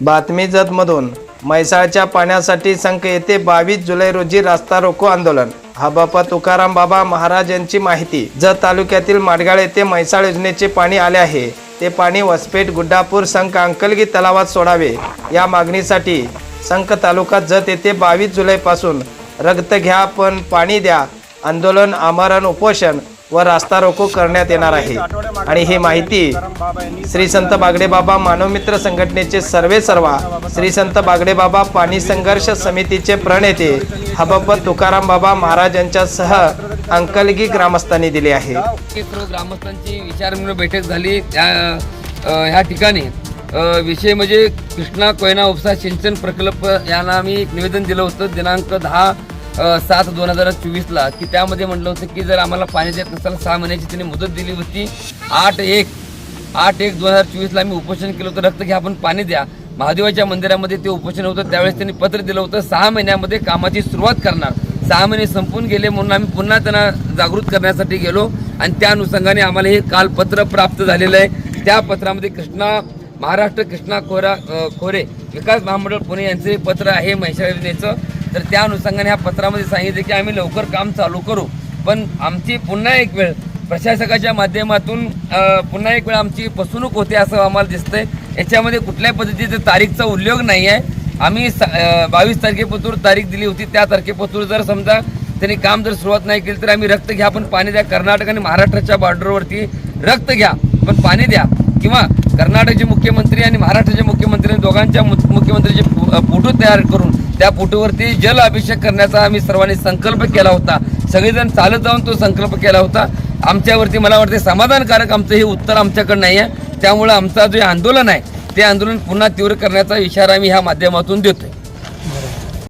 बातमी जतमधून म्हैसाळच्या पाण्यासाठी संख येथे बावीस जुलै रोजी रास्ता रोको आंदोलन. हबापा तुकाराम बाबा महाराज यांची माहिती. जत तालुक्यातील माडगाळ येथे म्हैसाळ योजनेचे पाणी आले आहे. ते पाणी वसपेट गुड्डापूर संख अंकलगी तलावात सोडावे. या मागणीसाठी संख तालुका जत येथे बावीस जुलैपासून रक्त घ्या पण पाणी द्या. आंदोलन आमरण उपोषण व रास्ता रोको करण्यात येणार आहे. आणि ही माहिती श्री संत बागडे बाबा मानवमित्र संघटनेचे सर्वे सर्वा श्री संत बागडे बाबा पाणी संघर्ष समितीचे प्रणेते हबप तुकाराम बाबा महाराज यांच्यासह अंकलगी ग्रामस्थांनी दिली आहे. ग्रामस्थांची विचार बैठक झाली. त्या ह्या ठिकाणी विषय म्हणजे कृष्णा कोयना उपसा सिंचन प्रकल्प यांना आम्ही एक निवेदन दिलं होतं. दिनांक दहा सात दोन हजार चोवीसला की त्यामध्ये म्हटलं होतं की जर आम्हाला पाणी देत नसताना सहा महिन्याची त्यांनी मुदत दिली होती. आठ एक आठ एक दोन हजार चोवीसला आम्ही उपोषण केलं होतं रक्त घ्या आपण पाणी द्या. महादेवाच्या मंदिरामध्ये ते उपोषण होतं त्यावेळेस त्यांनी पत्र दिलं होतं सहा महिन्यामध्ये कामाची सुरुवात करणार. सहा महिने संपून गेले म्हणून आम्ही पुन्हा त्यांना जागृत करण्यासाठी गेलो आणि त्या अनुषंगाने आम्हाला हे काल पत्र प्राप्त झालेलं आहे. त्या पत्रामध्ये कृष्णा महाराष्ट्र कृष्णा खोरा खोरे विकास महामंडळ पुणे यांचे पत्र आहे म्हैसाळ योजनेचं तर त्या अनुषंगाने ह्या पत्रामध्ये सांगितले की आम्ही लवकर काम चालू करू. पण आमची पुन्हा एक वेळ प्रशासकाच्या माध्यमातून पुन्हा एक वेळ आमची फसवणूक होते असं आम्हाला दिसतंय. याच्यामध्ये कुठल्याही पद्धतीचं तारीखचा उल्लेख नाही आहे. आम्ही बावीस तारखेपासून तारीख दिली होती. त्या तारखेपासून जर समजा त्यांनी काम जर सुरुवात नाही केली तर आम्ही रक्त घ्या पण पाणी द्या. कर्नाटक आणि महाराष्ट्राच्या बॉर्डरवरती रक्त घ्या पण पाणी द्या. किंवा कर्नाटकचे मुख्यमंत्री आणि महाराष्ट्राचे मुख्यमंत्री दोघांच्या मु- मुख्यमंत्रीचे फोटो तयार करून त्या फोटोवरती जल अभिषेक करण्याचा आम्ही सर्वांनी संकल्प केला होता. सगळेजण चालत जाऊन तो संकल्प केला होता. आमच्यावरती मला वाटते समाधानकारक आमचं हे उत्तर आमच्याकडे नाही आहे त्यामुळं आमचा जे आंदोलन आहे. ते आंदोलन पुन्हा तीव्र करण्याचा इशारा आम्ही ह्या माध्यमातून देतोय.